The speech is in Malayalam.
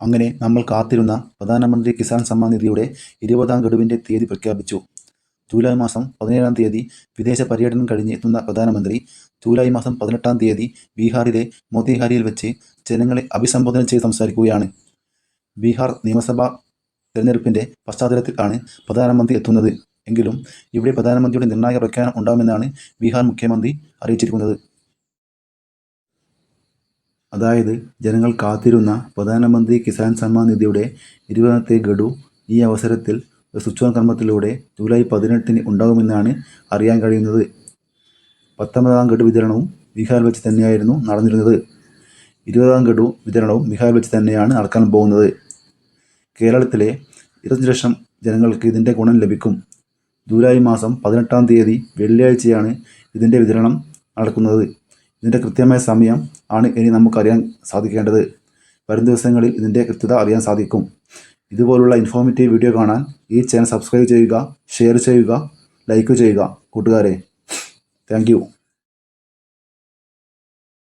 അങ്ങനെ നമ്മൾ കാത്തിരുന്ന പ്രധാനമന്ത്രി കിസാൻ സമ്മാൻ നിധിയുടെ ഇരുപതാം ഗഡുവിന്റെ തീയതി പ്രഖ്യാപിച്ചു. ജൂലൈ മാസം പതിനേഴാം തീയതി വിദേശ പര്യടനം കഴിഞ്ഞ് എത്തുന്ന പ്രധാനമന്ത്രി ജൂലൈ മാസം പതിനെട്ടാം തീയതി ബീഹാറിലെ മോത്തിഹാരിയിൽ വെച്ച് ജനങ്ങളെ അഭിസംബോധന ചെയ്ത് സംസാരിക്കുകയാണ്. ബീഹാർ നിയമസഭാ തെരഞ്ഞെടുപ്പിന്റെ പശ്ചാത്തലത്തിലാണ് പ്രധാനമന്ത്രി എത്തുന്നത്. എങ്കിലും ഇവിടെ പ്രധാനമന്ത്രിയുടെ നിർണായക പ്രഖ്യാപനം ഉണ്ടാകുമെന്നാണ് ബീഹാർ മുഖ്യമന്ത്രി അറിയിച്ചിരിക്കുന്നത്. അതായത് ജനങ്ങൾ കാത്തിരുന്ന പ്രധാനമന്ത്രി കിസാൻ സമ്മാൻ നിധിയുടെ ഇരുപതാമത്തെ ഗഡു ഈ അവസരത്തിൽ ഒരു കർമ്മത്തിലൂടെ ജൂലൈ പതിനെട്ടിന് ഉണ്ടാകുമെന്നാണ് അറിയാൻ കഴിയുന്നത്. പത്തൊമ്പതാം ഗഡു വിതരണവും ബീഹാർ വെച്ച് തന്നെയായിരുന്നു നടന്നിരുന്നത്. ഇരുപതാം ഗഡു വിതരണവും ബീഹാർ വെച്ച് തന്നെയാണ് നടക്കാൻ പോകുന്നത്. കേരളത്തിലെ ഇരുപത്തഞ്ച് ലക്ഷം ജനങ്ങൾക്ക് ഇതിന്റെ ഗുണം ലഭിക്കും. ജൂലൈ മാസം പതിനെട്ടാം തീയതി വെള്ളിയാഴ്ചയാണ് ഇതിന്റെ വിതരണം നടക്കുന്നത്. ഇതിന്റെ കൃത്യമായ സമയം ആണ് ഇനി നമുക്കറിയാൻ സാധിക്കേണ്ടത്. വരും ദിവസങ്ങളിൽ ഇതിന്റെ കൃത്യത അറിയാൻ സാധിക്കും. ഇതുപോലുള്ള ഇൻഫോർമേറ്റീവ് വീഡിയോ കാണാൻ ഈ ചാനൽ സബ്സ്ക്രൈബ് ചെയ്യുക ഷെയർ ചെയ്യുക ലൈക്ക് ചെയ്യുക കൂട്ടുകാരെ. താങ്ക്